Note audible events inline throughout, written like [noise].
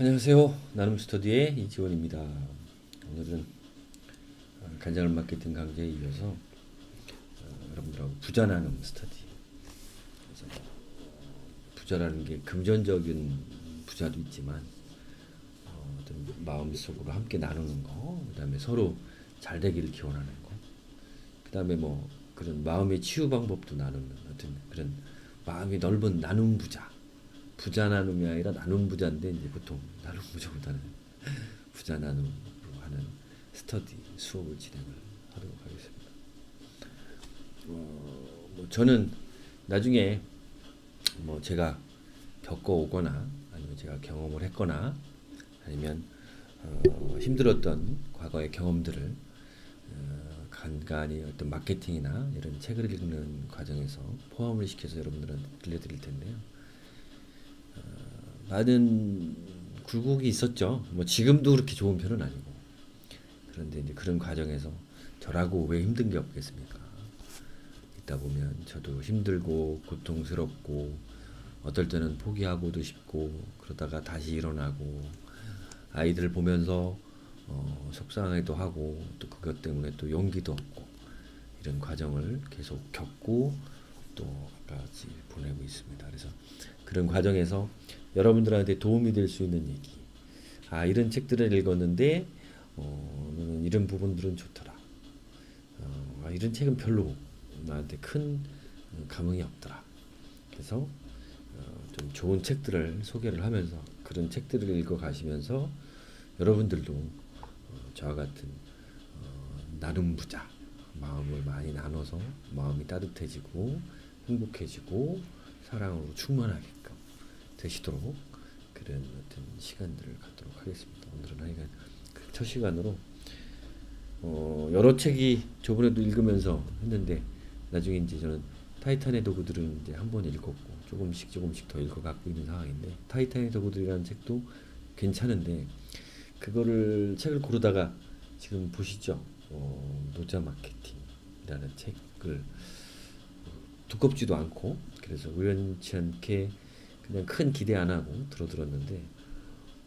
안녕하세요. 나눔 스터디의 이지원입니다. 오늘은 어, 간장을 마케팅 강좌에 이어서 어, 여러분들하고 부자 나눔 스터디. 부자라는 게 금전적인 부자도 있지만 어, 어떤 마음속으로 함께 나누는 거, 그다음에 서로 잘 되기를 기원하는 거, 그다음에 뭐 그런 마음의 치유 방법도 나누는 어떤 그런 마음이 넓은 나눔 부자. 부자 나눔이 아니라 나눔 부자인데 이제 보통 나눔 부자보다는 [laughs] 부자 나눔으로 하는 스터디 수업을 진행을 하도록 하겠습니다. 어, 뭐 저는 나중에 뭐 제가 겪어 오거나 아니면 제가 경험을 했거나 아니면 어, 힘들었던 과거의 경험들을 어, 간간히 어떤 마케팅이나 이런 책을 읽는 과정에서 포함을 시켜서 여러분들한테 들려드릴 텐데요. 많은 굴곡이 있었죠. 뭐 지금도 그렇게 좋은 편은 아니고. 그런데 이제 그런 과정에서 저라고 왜 힘든 게 없겠습니까? 있다 보면 저도 힘들고 고통스럽고 어떨 때는 포기하고도 싶고 그러다가 다시 일어나고 아이들 보면서 어, 속상하기도 하고 또 그것 때문에 또 용기도 얻고 이런 과정을 계속 겪고 또 까지 보내고 있습니다. 그래서 그런 과정에서 여러분들한테 도움이 될 수 있는 얘기. 아 이런 책들을 읽었는데 어, 이런 부분들은 좋더라. 어, 아, 이런 책은 별로 나한테 큰 감흥이 없더라. 그래서 어, 좀 좋은 책들을 소개를 하면서 그런 책들을 읽어 가시면서 여러분들도 어, 저와 같은 어, 나눔 부자 마음을 많이 나눠서 마음이 따뜻해지고 행복해지고 사랑으로 충만하게끔 되시도록 그런 어떤 시간들을 갖도록 하겠습니다. 오늘은 하여간 그첫 시간으로 어, 여러 책이 저번에도 읽으면서 했는데 나중에 이제 저는 타이탄의 도구들은 이제 한 번 읽었고 조금씩 조금씩 더 읽어갖고 있는 상황인데 타이탄의 도구들이라는 책도 괜찮은데 그거를 책을 고르다가 지금 보시죠 어, 노자 마케팅이라는 책을 두껍지도 않고 그래서 우연치 않게 그냥 큰 기대 안 하고 들어 들었는데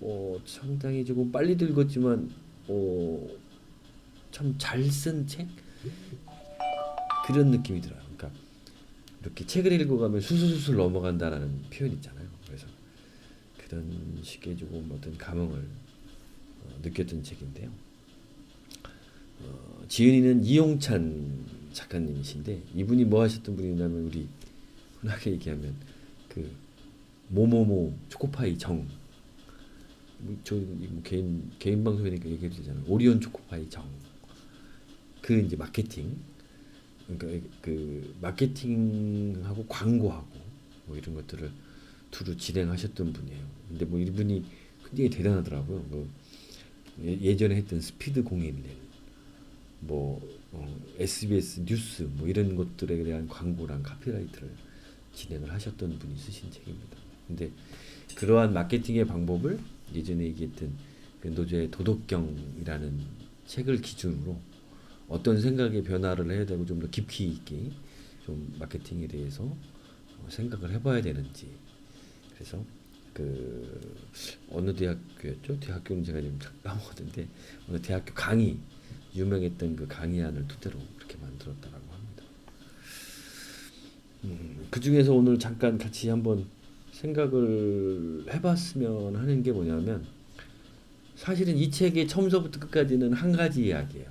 어, 상당히 조금 빨리 읽었지만 어, 참 잘 쓴 책 그런 느낌이 들어요. 그러니까 이렇게 책을 읽어가면 술술술 넘어간다라는 표현 있잖아요. 그래서 그런 식의 조금 어떤 감흥을 어, 느꼈던 책인데요. 어, 지은이는 이용찬 작가님이신데 이분이 뭐 하셨던 분이냐면 우리 흔하게 얘기하면 그 모모모 초코파이 정. 뭐, 저뭐 개인 개인 방송이니까 얘기해도 되잖아요. 오리온 초코파이 정. 그 이제 마케팅. 그러니까 그 마케팅하고 광고하고 뭐 이런 것들을 두루 진행하셨던 분이에요. 근데 뭐 이분이 굉장히 대단하더라고요. 그 예- 예전에 했던 스피드 011, 뭐 어, SBS 뉴스 뭐 이런 것들에 대한 광고랑 카피라이트를 진행을 하셨던 분이 쓰신 책입니다. 근데 그러한 마케팅의 방법을 예전에 얘기했던 그 노조의 도덕경이라는 책을 기준으로 어떤 생각의 변화를 해야 되고 좀 더 깊이 있게 좀 마케팅에 대해서 어, 생각을 해봐야 되는지 그래서 그 어느 대학교였죠? 대학교는 제가 지금 잠 까먹었는데 어느 대학교 강의 유명했던 그 강의안을 토대로 그렇게 만들었다라고 합니다. 음, 그 중에서 오늘 잠깐 같이 한번 생각을 해봤으면 하는 게 뭐냐면 사실은 이 책의 처음서부터 끝까지는 한 가지 이야기예요.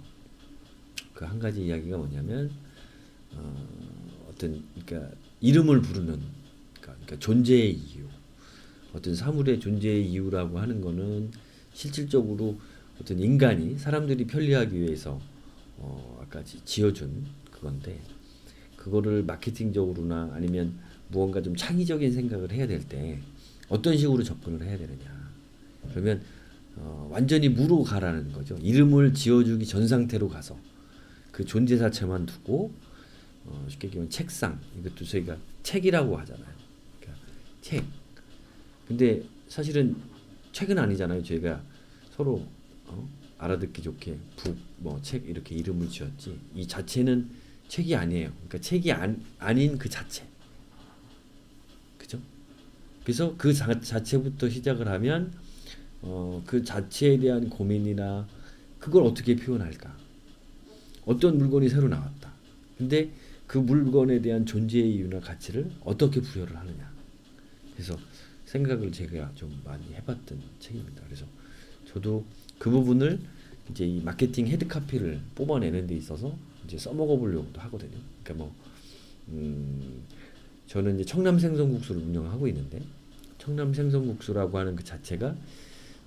그 한 가지 이야기가 뭐냐면 어, 어떤 그러니까 이름을 부르는 그러니까, 그러니까 존재의 이유, 어떤 사물의 존재의 이유라고 하는 거는 실질적으로 어떤 인간이 사람들이 편리하기 위해서 어, 아까 지- 지어준 그건데 그거를 마케팅적으로나 아니면 무언가 좀 창의적인 생각을 해야 될 때 어떤 식으로 접근을 해야 되느냐. 그러면 어, 완전히 무로 가라는 거죠. 이름을 지어주기 전 상태로 가서 그 존재 자체만 두고 어, 쉽게 얘기하면 책상 이것도 저희가 책이라고 하잖아요. 그러니까 책. 근데 사실은 책은 아니잖아요. 저희가 서로 어? 알아듣기 좋게 북 뭐 책 이렇게 이름을 지었지 이 자체는 책이 아니에요. 그러니까 책이 안, 아닌 그 자체. 그래서 그 자, 자체부터 시작을 하면 어, 그 자체에 대한 고민이나 그걸 어떻게 표현할까? 어떤 물건이 새로 나왔다. 근데 그 물건에 대한 존재의 이유나 가치를 어떻게 부여를 하느냐. 그래서 생각을 제가 좀 많이 해봤던 책입니다. 그래서 저도 그 부분을 이제 이 마케팅 헤드 카피를 뽑아내는 데 있어서 이제 써먹어 보려고도 하거든요. 그러니까 뭐 음, 저는 이제 청남 생선국수를 운영하고 있는데 청남 생선국수라고 하는 그 자체가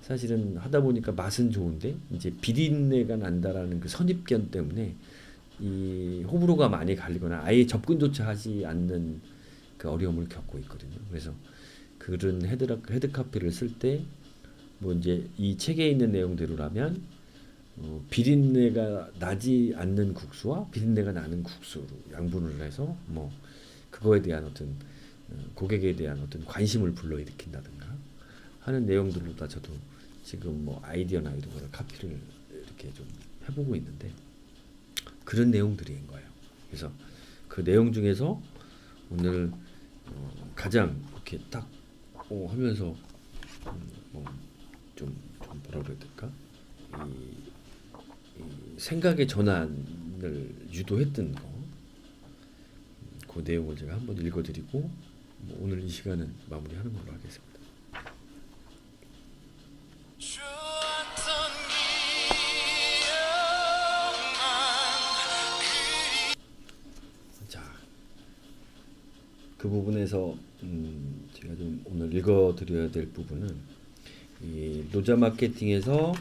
사실은 하다 보니까 맛은 좋은데 이제 비린내가 난다라는 그 선입견 때문에 이 호불호가 많이 갈리거나 아예 접근조차 하지 않는 그 어려움을 겪고 있거든요. 그래서 그런 헤드 헤드 카피를 쓸 때 뭐 이제 이 책에 있는 내용대로라면 어, 비린내가 나지 않는 국수와 비린내가 나는 국수로 양분을 해서 뭐 그거에 대한 어떤 어, 고객에 대한 어떤 관심을 불러일으킨다든가 하는 내용들로 다 저도 지금 뭐 아이디어나 이런 거를 카피를 이렇게 좀 해보고 있는데 그런 내용들인 거예요. 그래서 그 내용 중에서 오늘 어, 가장 이렇게 딱 어, 하면서 음, 뭐좀 좀 뭐라 그래야 될까 이, 이 생각의 전환을 유도했던 거. 음, 그 내용을 제가 한번 읽어드리고 뭐 오늘 이 시간은 마무리하는 걸로 하겠습니다. 자, 그 부분에서 음, 제가 좀 오늘 읽어드려야 될 부분은 이 노자 마케팅에서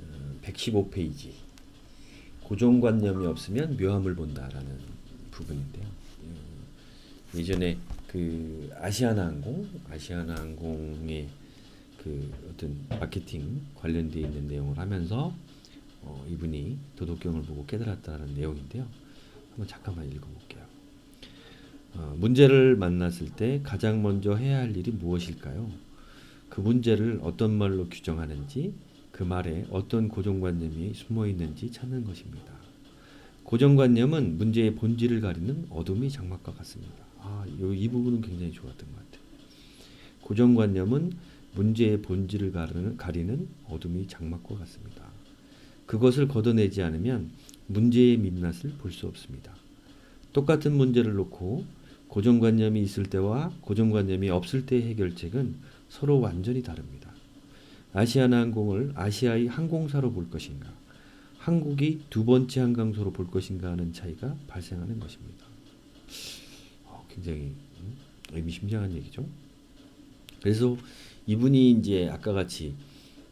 어, 115페이지 고정관념이 없으면 묘함을 본다라는 부분인데요. 음, 예전에 그 아시아나항공, 아시아나항공의 그 어떤 마케팅 관련돼 있는 내용을 하면서 어, 이분이 도덕경을 보고 깨달았다는 내용인데요. 한번 잠깐만 읽어볼게요. 어, 문제를 만났을 때 가장 먼저 해야 할 일이 무엇일까요? 그 문제를 어떤 말로 규정하는지 그 말에 어떤 고정관념이 숨어 있는지 찾는 것입니다. 고정관념은 문제의 본질을 가리는 어둠이 장막과 같습니다. 아, 요, 이 부분은 굉장히 좋았던 것 같아요. 고정관념은 문제의 본질을 가리는, 가리는 어둠이 장막과 같습니다. 그것을 걷어내지 않으면 문제의 민낯을 볼 수 없습니다. 똑같은 문제를 놓고 고정관념이 있을 때와 고정관념이 없을 때의 해결책은 서로 완전히 다릅니다. 아시아나항공을 아시아의 항공사로 볼 것인가, 한국이 두 번째 한강소로 볼 것인가 하는 차이가 발생하는 것입니다. 어, 굉장히 음, 의미심장한 얘기죠. 그래서 이분이 이제 아까 같이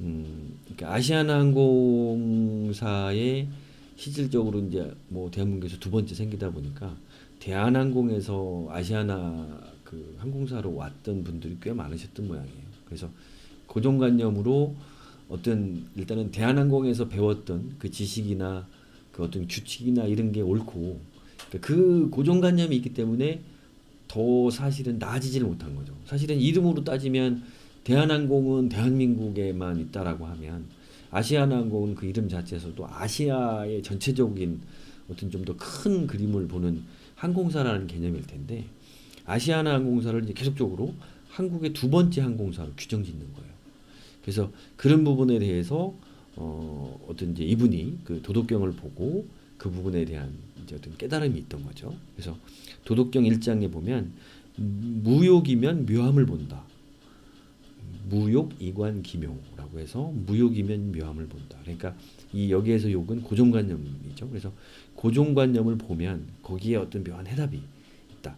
음, 그러니까 아시아나항공사의 실질적으로 이제 뭐 대한민국에서 두 번째 생기다 보니까 대한항공에서 아시아나 그 항공사로 왔던 분들이 꽤 많으셨던 모양이에요. 그래서 고정관념으로 어떤 일단은 대한항공에서 배웠던 그 지식이나 그 어떤 규칙이나 이런 게 옳고 그러니까 그 고정관념이 있기 때문에 더 사실은 나아지지를 못한 거죠. 사실은 이름으로 따지면 대한항공은 대한민국에만 있다라고 하면 아시아나항공은 그 이름 자체에서도 아시아의 전체적인 어떤 좀 더 큰 그림을 보는 항공사라는 개념일 텐데 아시아나 항공사를 이제 계속적으로 한국의 두 번째 항공사로 규정 짓는 거예요. 그래서 그런 부분에 대해서 어 어떤 이제 이분이 그 도덕경을 보고 그 부분에 대한 이제 어떤 깨달음이 있던 거죠. 그래서 도덕경 1장에 보면 무욕이면 묘함을 본다. 무욕 이관 기묘라고 해서 무욕이면 묘함을 본다. 그러니까 이 여기에서 욕은 고정관념이죠. 그래서 고정관념을 보면 거기에 어떤 묘한 해답이 있다.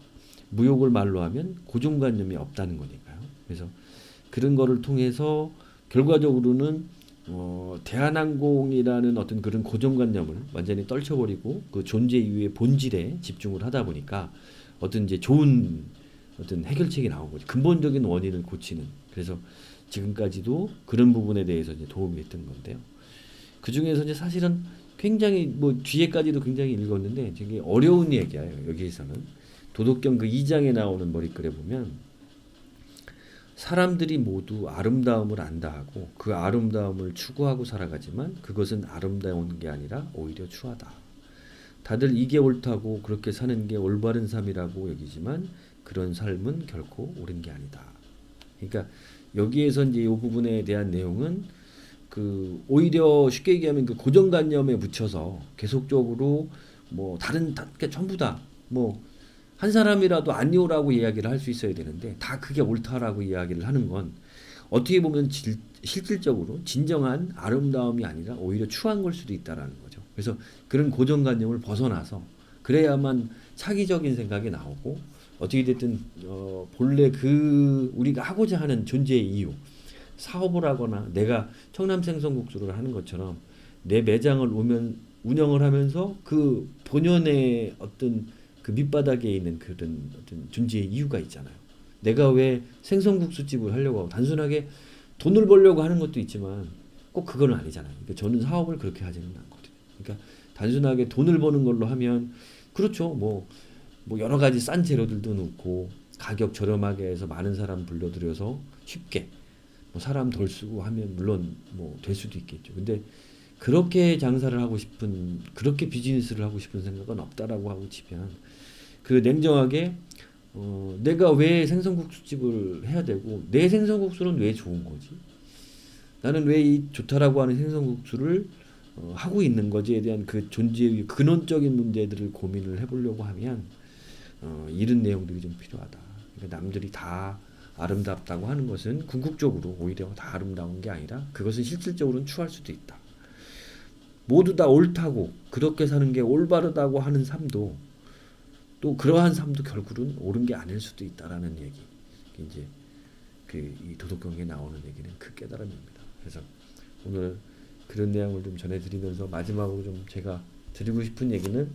무욕을 말로 하면 고정관념이 없다는 거니까요. 그래서 그런 거를 통해서 결과적으로는 어, 대한항공이라는 어떤 그런 고정관념을 완전히 떨쳐버리고 그 존재 이유의 본질에 집중을 하다 보니까 어떤 이제 좋은 어떤 해결책이 거죠. 근본적인 원인을 고치는. 그래서 지금까지도 그런 부분에 대해서 이제 도움이 됐던 건데요. 그 중에서 이제 사실은 굉장히 뭐 뒤에까지도 굉장히 읽었는데 되게 어려운 얘기예요. 여기에서는 도덕경 그 2장에 나오는 머리글에 보면 사람들이 모두 아름다움을 안다 하고 그 아름다움을 추구하고 살아가지만 그것은 아름다운 게 아니라 오히려 추하다. 다들 이게 옳다고 그렇게 사는 게 올바른 삶이라고 여기지만 그런 삶은 결코 옳은 게 아니다. 그러니까 여기에서 이제 이 부분에 대한 내용은 그 오히려 쉽게 얘기하면 그 고정관념에 묻혀서 계속적으로 뭐 다른 다 그러니까 전부 다뭐 한 사람이라도 아니오라고 이야기를 할 수 있어야 되는데 다 그게 옳다라고 이야기를 하는 건 어떻게 보면 질, 실질적으로 진정한 아름다움이 아니라 오히려 추한 걸 수도 있다라는 거죠. 그래서 그런 고정관념을 벗어나서 그래야만 차기적인 생각이 나오고 어떻게 됐든 어, 본래 그 우리가 하고자 하는 존재의 이유 사업을 하거나 내가 청남 생선국수를 하는 것처럼 내 매장을 오면 운영을 하면서 그 본연의 어떤 그 밑바닥에 있는 그런 어떤 존재의 이유가 있잖아요. 내가 왜 생선국수집을 하려고 하고 단순하게 돈을 벌려고 하는 것도 있지만 꼭 그건 아니잖아요. 그러니까 저는 사업을 그렇게 하지는 않거든요. 그러니까 단순하게 돈을 버는 걸로 하면 그렇죠. 뭐, 뭐 여러 가지 싼 재료들도 넣고 가격 저렴하게 해서 많은 사람 불러들여서 쉽게 뭐 사람 덜 쓰고 하면 물론 뭐 될 수도 있겠죠. 근데 그렇게 장사를 하고 싶은 그렇게 비즈니스를 하고 싶은 생각은 없다라고 하고 치면 그 냉정하게 어, 내가 왜 생선국수집을 해야 되고 내 생선국수는 왜 좋은 거지? 나는 왜 이 좋다라고 하는 생선국수를 어, 하고 있는 거지에 대한 그 존재의 근원적인 문제들을 고민을 해보려고 하면 어, 이런 내용들이 좀 필요하다. 그러니까 남들이 다 아름답다고 하는 것은 궁극적으로 오히려 다 아름다운 게 아니라 그것은 실질적으로는 추할 수도 있다. 모두 다 옳다고 그렇게 사는 게 올바르다고 하는 삶도 또 그러한 삶도 결국은 옳은 게 아닐 수도 있다라는 얘기. 이제 그 이 도덕경에 나오는 얘기는 그 깨달음입니다. 그래서 오늘 그런 내용을 좀 전해드리면서 마지막으로 좀 제가 드리고 싶은 얘기는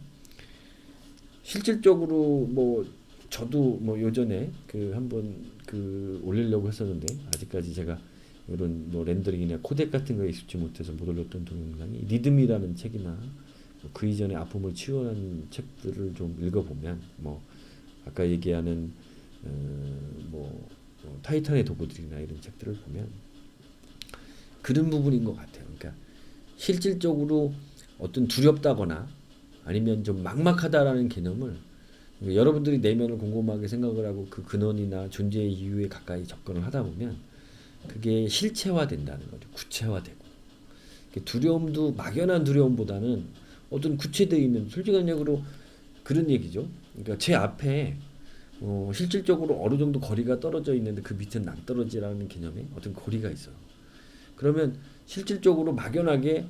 실질적으로 뭐 저도 뭐 요전에 그 한번 그 올리려고 했었는데 아직까지 제가 이런 뭐 렌더링이나 코덱 같은 거에 익숙지 못해서 못 올렸던 동영상이 리듬이라는 책이나 뭐그 이전에 아픔을 치유하는 책들을 좀 읽어보면 뭐 아까 얘기하는 어, 뭐, 뭐 타이탄의 도구들이나 이런 책들을 보면 그런 부분인 것 같아요. 그러니까 실질적으로 어떤 두렵다거나 아니면 좀 막막하다라는 개념을 여러분들이 내면을 곰곰하게 생각을 하고 그 근원이나 존재의 이유에 가까이 접근을 하다 보면 그게 실체화된다는 거죠. 구체화되고. 그 두려움도 막연한 두려움보다는 어떤 구체되어 있는 솔직한 얘기로 그런 얘기죠. 그러니까 제 앞에 어, 실질적으로 어느 정도 거리가 떨어져 있는데 그 밑은 낭떠러지라는 개념에 어떤 거리가 있어요. 그러면 실질적으로 막연하게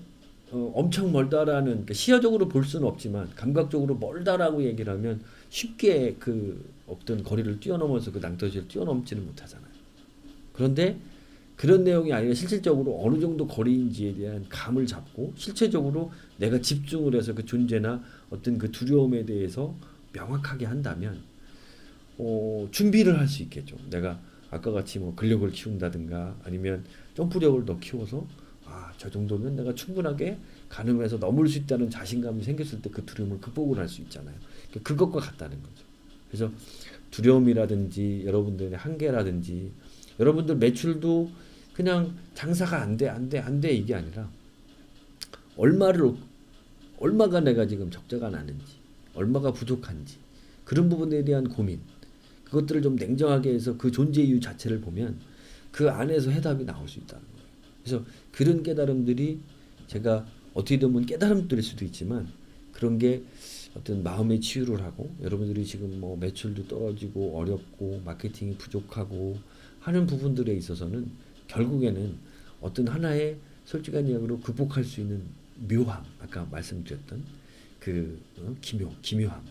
어, 엄청 멀다라는 그러니까 시야적으로 볼 수는 없지만 감각적으로 멀다라고 얘기를 하면 쉽게 그 어떤 거리를 뛰어넘어서 그 낭떠러지를 뛰어넘지는 못하잖아요. 그런데 그런 내용이 아니라 실질적으로 어느 정도 거리인지에 대한 감을 잡고 실체적으로 내가 집중을 해서 그 존재나 어떤 그 두려움에 대해서 명확하게 한다면 어, 준비를 할 수 있겠죠. 내가 아까 같이 뭐 근력을 키운다든가 아니면 점프력을 더 키워서 아, 저 정도면 내가 충분하게 가늠해서 넘을 수 있다는 자신감이 생겼을 때 그 두려움을 극복을 할 수 있잖아요. 그러니까 그것과 같다는 거죠. 그래서 두려움이라든지 여러분들의 한계라든지 여러분들 매출도 그냥 장사가 안 돼, 안 돼, 안 돼 이게 아니라 얼마를 얼마가 내가 지금 적자가 나는지, 얼마가 부족한지 그런 부분에 대한 고민 그것들을 좀 냉정하게 해서 그 존재 이유 자체를 보면 그 안에서 해답이 나올 수 있다는 거예요. 그래서 그런 깨달음들이 제가 어떻게 보면 깨달음들일 수도 있지만 그런 게 어떤 마음의 치유를 하고 여러분들이 지금 뭐 매출도 떨어지고 어렵고 마케팅이 부족하고 하는 부분들에 있어서는 결국에는 어떤 하나의 솔직한 이야기로 극복할 수 있는 묘함 아까 말씀드렸던 그 어, 기묘 기묘함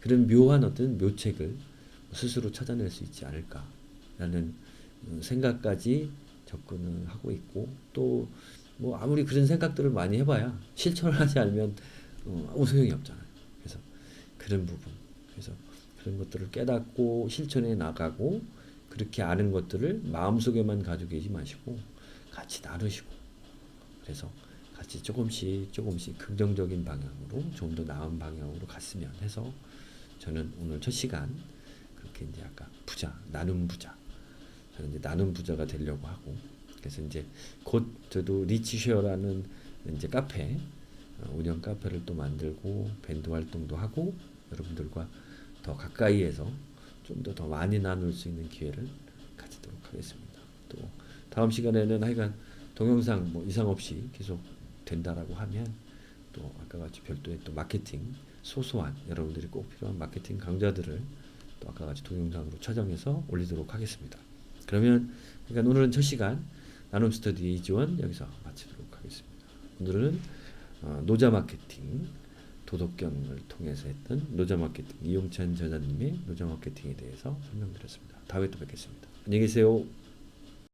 그런 묘한 어떤 묘책을 스스로 찾아낼 수 있지 않을까라는 어, 생각까지 접근을 하고 있고 또 뭐 아무리 그런 생각들을 많이 해봐야 실천을 하지 않으면 어, 아무 소용이 없잖아요. 그래서 그런 부분 그래서 그런 것들을 깨닫고 실천해 나가고 그렇게 아는 것들을 마음속에만 가지고 계지 마시고 같이 나누시고 그래서 같이 조금씩 조금씩 긍정적인 방향으로 좀 더 나은 방향으로 갔으면 해서 저는 오늘 첫 시간 그렇게 이제 아까 부자 나눔 부자. 저는 이제 나눔 부자가 되려고 하고 그래서 이제 곧 저도 리치쉐어라는 이제 카페 어, 운영 카페를 또 만들고 밴드 활동도 하고 여러분들과 더 가까이에서 좀 더 더 많이 나눌 수 있는 기회를 가지도록 하겠습니다. 또 다음 시간에는 하여간 동영상 뭐 이상 없이 계속 된다라고 하면 또 아까 같이 별도의 또 마케팅 소소한 여러분들이 꼭 필요한 마케팅 강좌들을 또 아까 같이 동영상으로 촬영해서 올리도록 하겠습니다. 그러면 그러니까 오늘은 첫 시간 나눔 스터디 이지원 여기서 마치도록 하겠습니다. 오늘은 어, 노자 마케팅 도덕경을 통해서 했던 노자 마케팅 이용찬 저자님의 노자 마케팅에 대해서 설명드렸습니다. 다음에 또 뵙겠습니다. 안녕히 계세요.